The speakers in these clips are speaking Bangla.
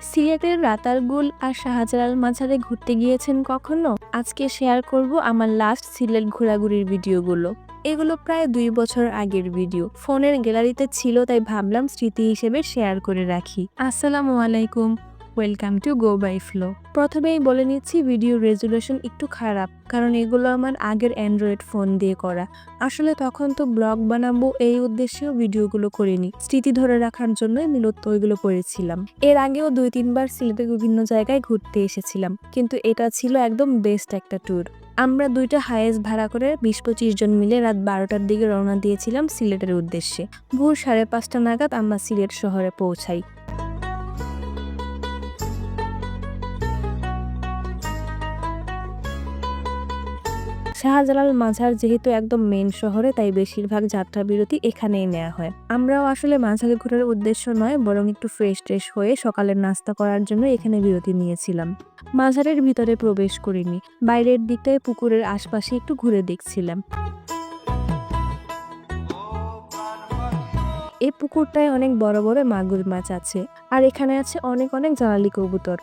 সিলেটের রাতারগুল আর শাহজালাল মাঝারে ঘুরতে গিয়েছেন কখনো? আজকে শেয়ার করব আমার লাস্ট সিলেট ঘোরাঘুরির ভিডিওগুলো। এগুলো প্রায় দুই বছর আগের ভিডিও ফোনের গ্যালারিতে ছিল তাই ভাবলাম স্মৃতি হিসেবে শেয়ার করে রাখি। আসসালামু আলাইকুম। Welcome to go by flow প্রথমেই বলে নিচ্ছি ভিডিও রেজুলেশন একটু খারাপ, কারণ এগুলো আমার আগের অ্যান্ড্রয়েড ফোন দিয়ে করা। আসলে তখন তো ব্লগ বানাবো এই উদ্দেশ্যেও ভিডিওগুলো করিনি। স্মৃতি ধরে রাখার জন্যই মূলত ওইগুলো করেছিলাম। এর আগেও দুই, তিনবার সিলেটের বিভিন্ন জায়গায় ঘুরতে এসেছিলাম, কিন্তু এটা ছিল একদম বেস্ট একটা ট্যুর আমরা দুইটা হায়েস্ট ভাড়া করে বিশ পঁচিশ জন মিলে রাত বারোটার দিকে রওনা দিয়েছিলাম সিলেটের উদ্দেশ্যে। ভোর সাড়ে পাঁচটা নাগাদ আমরা সিলেট শহরে পৌঁছাই। শাহজালাল মাঝার যেহেতু একদম মেন শহরে, তাই বেশিরভাগ যাত্রা বিরতি এখানেই নেওয়া হয়। আমরাও আসলে মাঝারে ঘোরার উদ্দেশ্য নয়, বরং একটু ফ্রেশ ট্রেশ হয়ে সকালের নাস্তা করার জন্য এখানে বিরতি নিয়েছিলাম। মাঝারের ভিতরে প্রবেশ করিনি, বাইরের দিকটায় পুকুরের আশপাশে একটু ঘুরে দেখছিলাম। এই পুকুরটায় অনেক বড় বড় মাগুর মাছ আছে, আর এখানে আছে অনেক অনেক জ্বালালি কবুতর।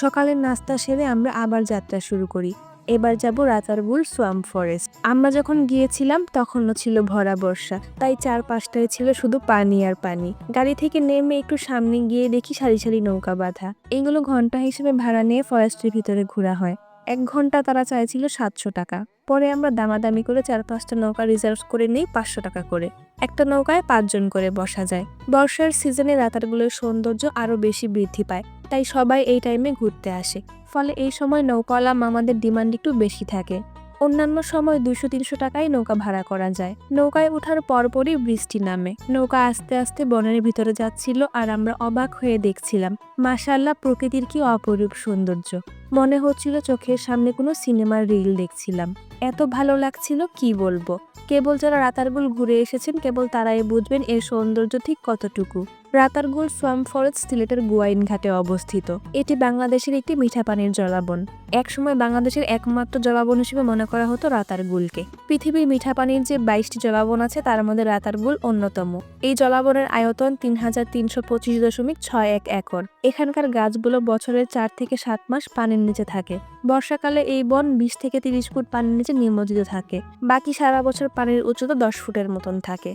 সকালের নাস্তা সেরে আমরা আবার যাত্রা শুরু করি। এবার যাব রাতারবুল সোয়াম ফরেস্ট। আমরা যখন গিয়েছিলাম, তখনও ছিল ভরা বর্ষা। তাই চারপাশটায় ছিল শুধু পানি আর পানি। গাড়ি থেকে নেমে একটু সামনে গিয়ে দেখি সারি সারি নৌকা বাঁধা। এগুলো ঘণ্টা হিসেবে ভাড়া নিয়ে ফরেস্টের ভিতরে ঘোরা হয়। এক ঘণ্টা তারা চাইছিল সাতশো টাকা। পরে আমরা দামাদামি করে চার পাঁচটা নৌকা রিজার্ভ করে নিই পাঁচশো টাকা করে। একটা নৌকায় পাঁচজন করে বসা যায়। বর্ষার সিজনে রাতারগুলোর সৌন্দর্য আরও বেশি বৃদ্ধি পায়। তাই সবাই এই টাইমে ঘুরতে আসে। ফলে এই সময় নৌকাওয়ালা মামাদের ডিমান্ড একটু বেশি থাকে। অন্যান্য সময় দুশো তিনশো টাকায় নৌকা ভাড়া করা যায়। নৌকায় ওঠার পরপরই বৃষ্টি নামে। নৌকা আস্তে আস্তে বনের ভিতরে যাচ্ছিল আর আমরা অবাক হয়ে দেখছিলাম মাশাল্লাহ প্রকৃতির কি অপরূপ সৌন্দর্য। মনে হচ্ছিল চোখের সামনে কোনো সিনেমার রিল দেখছিলাম। এত ভালো লাগছিল কি বলব? কেবল যারা রাতারগুল ঘুরে এসেছেন, কেবল তারাই বুঝবেন এর সৌন্দর্য ঠিক কতটুকু। রাতারগুল সোয়াম ফরেস্ট সিলেটের গুয়াইন ঘাটে অবস্থিত। এটি বাংলাদেশের একটি মিঠা পানির জলাবন। একসময় বাংলাদেশের একমাত্র জলাবন হিসেবে মনে করা হতো রাতারগুলকে পৃথিবীর মিঠা পানির যে বাইশটি জলাবন আছে, তার মধ্যে রাতারগুল অন্যতম। এই জলাবনের আয়তন তিন হাজার তিনশো পঁচিশ দশমিক ছয় এক একর। এখানকার গাছগুলো বছরের চার থেকে সাত মাস পানির নিচে থাকে। বর্ষাকালে এই বন বিশ থেকে তিরিশ ফুট পানির নিচে নিমজ্জিত থাকে। বাকি সারা বছর পানির উচ্চতা দশ ফুটের মতন থাকে।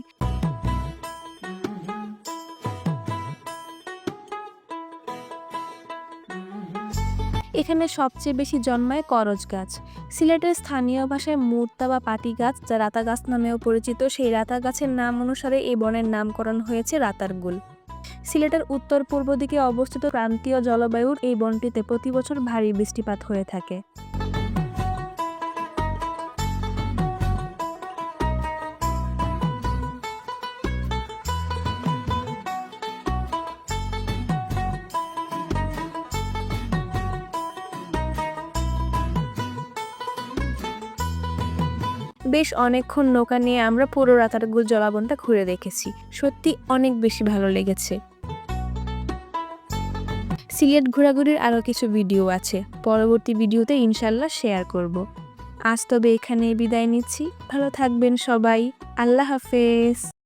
এখানে সবচেয়ে বেশি জন্মায় করজ গাছ। সিলেটের স্থানীয় ভাষায় মুর্তা বা পাটি গাছ, যা রাতা গাছ নামেও পরিচিত। সেই রাতা গাছের নাম অনুসারে এই বনের নামকরণ হয়েছে রাতারগুল। সিলেটের উত্তর পূর্ব দিকে অবস্থিত ক্রান্তীয় জলবায়ুর এই বনটিতে প্রতি বছর ভারী বৃষ্টিপাত হয়ে থাকে। বেশ অনেকক্ষণ নৌকা নিয়ে আমরা পুরো রাতারগুল জলাবনটা ঘুরে দেখেছি। সত্যি অনেক বেশি ভালো লেগেছে। সিলেট ঘোরাঘুরির আরও কিছু ভিডিও আছে। পরবর্তী ভিডিওতে ইনশাল্লাহ শেয়ার করব। আজ তবে এখানে বিদায় নিচ্ছি। ভালো থাকবেন সবাই। আল্লাহ হাফেজ।